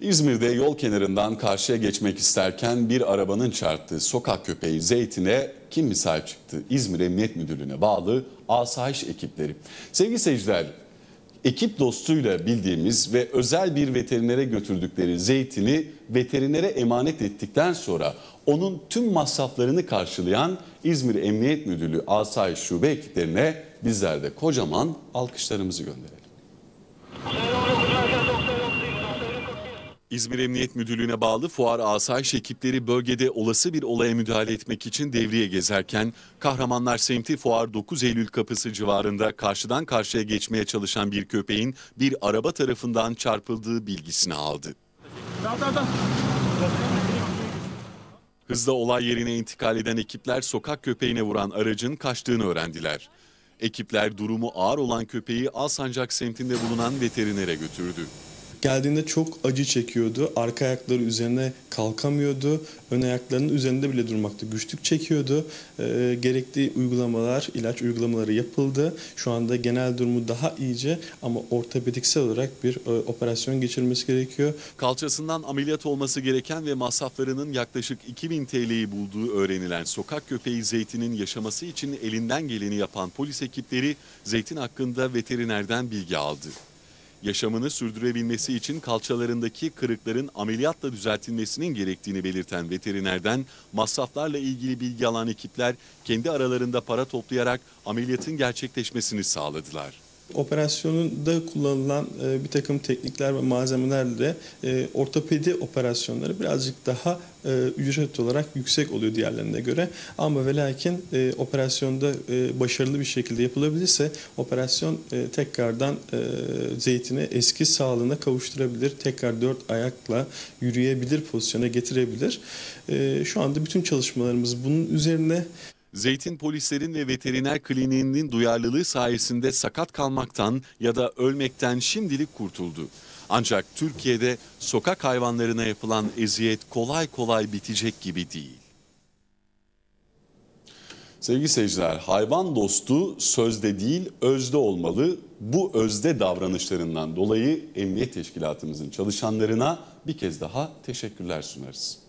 İzmir'de yol kenarından karşıya geçmek isterken bir arabanın çarptığı sokak köpeği Zeytin'e kim mi sahip çıktı? İzmir Emniyet Müdürlüğü'ne bağlı asayiş ekipleri. Sevgili seyirciler, ekip dostuyla bildiğimiz ve özel bir veterinere götürdükleri Zeytin'i veterinere emanet ettikten sonra onun tüm masraflarını karşılayan İzmir Emniyet Müdürlüğü Asayiş Şube ekiplerine bizler de kocaman alkışlarımızı gönderelim. İzmir Emniyet Müdürlüğü'ne bağlı fuar asayiş ekipleri bölgede olası bir olaya müdahale etmek için devriye gezerken Kahramanlar semti fuar 9 Eylül kapısı civarında karşıdan karşıya geçmeye çalışan bir köpeğin bir araba tarafından çarpıldığı bilgisini aldı. Hızla olay yerine intikal eden ekipler sokak köpeğine vuran aracın kaçtığını öğrendiler. Ekipler durumu ağır olan köpeği Alsancak semtinde bulunan veterinere götürdü. Geldiğinde çok acı çekiyordu. Arka ayakları üzerine kalkamıyordu. Ön ayaklarının üzerinde bile durmakta güçlük çekiyordu. Ee, gerekli uygulamalar, ilaç uygulamaları yapıldı. Şu anda genel durumu daha iyice ama ortopediksel olarak bir e, operasyon geçirilmesi gerekiyor. Kalçasından ameliyat olması gereken ve masraflarının yaklaşık 2000 TL'yi bulduğu öğrenilen sokak köpeği Zeytin'in yaşaması için elinden geleni yapan polis ekipleri Zeytin hakkında veterinerden bilgi aldı. Yaşamını sürdürebilmesi için kalçalarındaki kırıkların ameliyatla düzeltilmesinin gerektiğini belirten veterinerden masraflarla ilgili bilgi alan ekipler kendi aralarında para toplayarak ameliyatın gerçekleşmesini sağladılar. Operasyonunda kullanılan e, bir takım teknikler ve malzemelerle e, ortopedi operasyonları birazcık daha e, ücret olarak yüksek oluyor diğerlerine göre. Ama ve lakin e, operasyonda e, başarılı bir şekilde yapılabilirse operasyon e, tekrardan e, zeytini eski sağlığına kavuşturabilir. Tekrar dört ayakla yürüyebilir pozisyona getirebilir. E, şu anda bütün çalışmalarımız bunun üzerine. Zeytin polislerin ve veteriner kliniğinin duyarlılığı sayesinde sakat kalmaktan ya da ölmekten şimdilik kurtuldu. Ancak Türkiye'de sokak hayvanlarına yapılan eziyet kolay kolay bitecek gibi değil. Sevgili seyirciler, hayvan dostu sözde değil özde olmalı. Bu özde davranışlarından dolayı Emniyet Teşkilatımızın çalışanlarına bir kez daha teşekkürler sunarız.